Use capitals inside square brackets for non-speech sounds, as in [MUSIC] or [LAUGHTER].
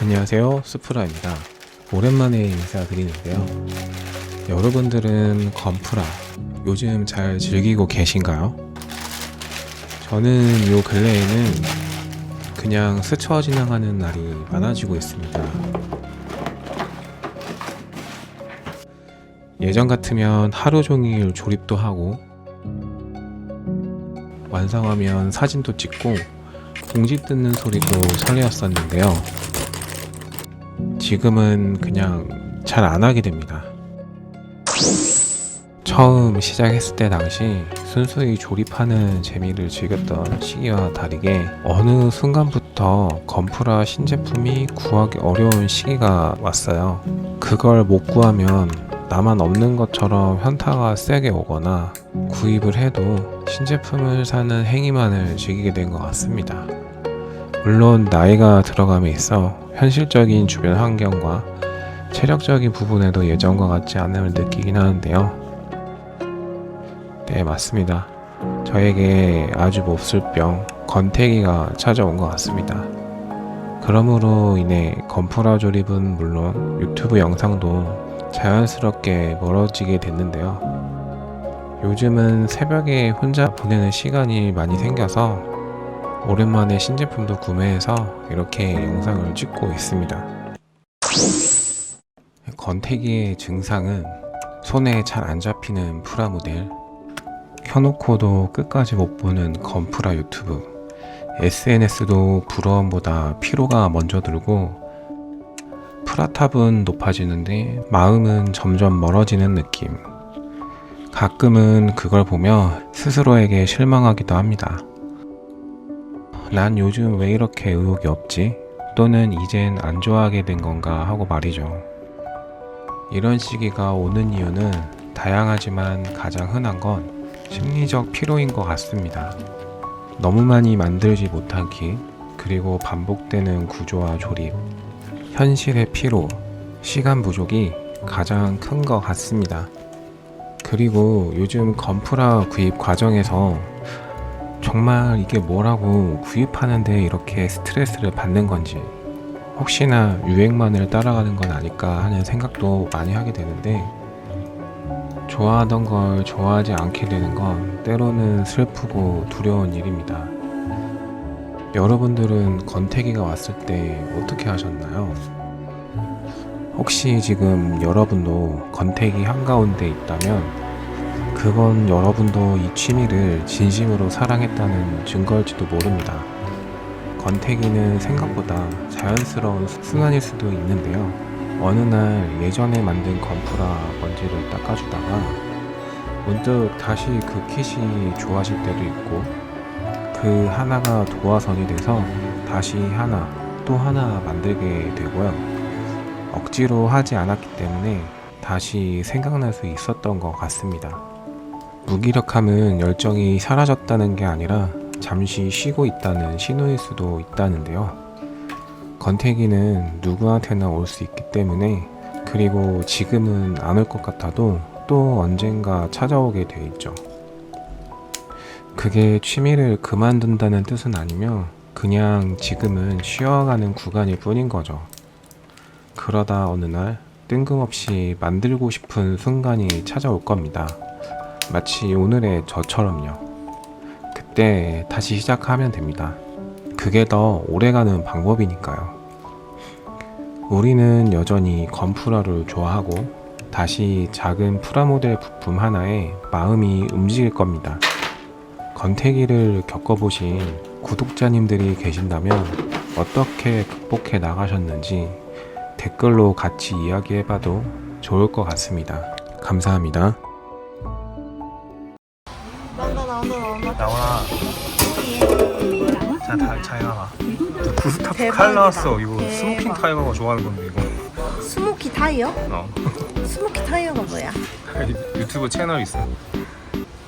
안녕하세요. 수프라입니다. 오랜만에 인사드리는데요. 여러분들은 건프라 요즘 잘 즐기고 계신가요? 저는 요 근래에는 그냥 스쳐 지나가는 날이 많아지고 있습니다. 예전 같으면 하루 종일 조립도 하고 완성하면 사진도 찍고 공지 뜯는 소리도 설레었었는데요 지금은 그냥 잘 안 하게 됩니다. 처음 시작했을 때 당시 순수히 조립하는 재미를 즐겼던 시기와 다르게 어느 순간부터 건프라 신제품이 구하기 어려운 시기가 왔어요. 그걸 못 구하면 나만 없는 것처럼 현타가 세게 오거나 구입을 해도 신제품을 사는 행위만을 즐기게 된 것 같습니다. 물론 나이가 들어감에 있어 현실적인 주변 환경과 체력적인 부분에도 예전과 같지 않음을 느끼긴 하는데요. 네, 맞습니다. 저에게 아주 몹쓸 병, 건태기가 찾아온 것 같습니다. 그러므로 인해 건프라 조립은 물론 유튜브 영상도 자연스럽게 멀어지게 됐는데요. 요즘은 새벽에 혼자 보내는 시간이 많이 생겨서 오랜만에 신제품도 구매해서 이렇게 영상을 찍고 있습니다. 건태기의 증상은 손에 잘 안 잡히는 프라모델, 켜놓고도 끝까지 못 보는 건프라 유튜브, SNS도 부러움보다 피로가 먼저 들고, 프라탑은 높아지는데 마음은 점점 멀어지는 느낌. 가끔은 그걸 보며 스스로에게 실망하기도 합니다. 난 요즘 왜 이렇게 의욕이 없지? 또는 이젠 안 좋아하게 된 건가 하고 말이죠. 이런 시기가 오는 이유는 다양하지만 가장 흔한 건 심리적 피로인 것 같습니다. 너무 많이 만들지 못하기, 그리고 반복되는 구조와 조립, 현실의 피로, 시간 부족이 가장 큰 것 같습니다. 그리고 요즘 건프라 구입 과정에서 정말 이게 뭐라고 구입하는데 이렇게 스트레스를 받는 건지 혹시나 유행만을 따라가는 건 아닐까 하는 생각도 많이 하게 되는데 좋아하던 걸 좋아하지 않게 되는 건 때로는 슬프고 두려운 일입니다. 여러분들은 건태기가 왔을 때 어떻게 하셨나요? 혹시 지금 여러분도 건태기 한가운데 있다면 그건 여러분도 이 취미를 진심으로 사랑했다는 증거일지도 모릅니다. 건태기는 생각보다 자연스러운 순환일 수도 있는데요. 어느 날 예전에 만든 건프라 먼지를 닦아주다가 문득 다시 그 킷이 좋아질 때도 있고 그 하나가 도화선이 돼서 다시 하나 또 하나 만들게 되고요. 억지로 하지 않았기 때문에 다시 생각날 수 있었던 것 같습니다. 무기력함은 열정이 사라졌다는 게 아니라 잠시 쉬고 있다는 신호일 수도 있다는데요. 건태기는 누구한테나 올 수 있기 때문에 그리고 지금은 안 올 것 같아도 또 언젠가 찾아오게 돼 있죠. 그게 취미를 그만둔다는 뜻은 아니며 그냥 지금은 쉬어가는 구간일 뿐인 거죠. 그러다 어느 날 뜬금없이 만들고 싶은 순간이 찾아올 겁니다. 마치 오늘의 저처럼요. 그때 다시 시작하면 됩니다. 그게 더 오래가는 방법이니까요. 우리는 여전히 건프라를 좋아하고 다시 작은 프라모델 부품 하나에 마음이 움직일 겁니다. 건태기를 겪어보신 구독자님들이 계신다면 어떻게 극복해 나가셨는지 댓글로 같이 이야기해봐도 좋을 것 같습니다. 감사합니다. 자, 다 차이가 구스타프. 칼 나왔어. 이거 대박. 스모킹 타이거가 좋아하는 건데 이거. 스모키 타이어? 어. 스모키 타이어가 뭐야? [LAUGHS] 유튜브 채널 있어.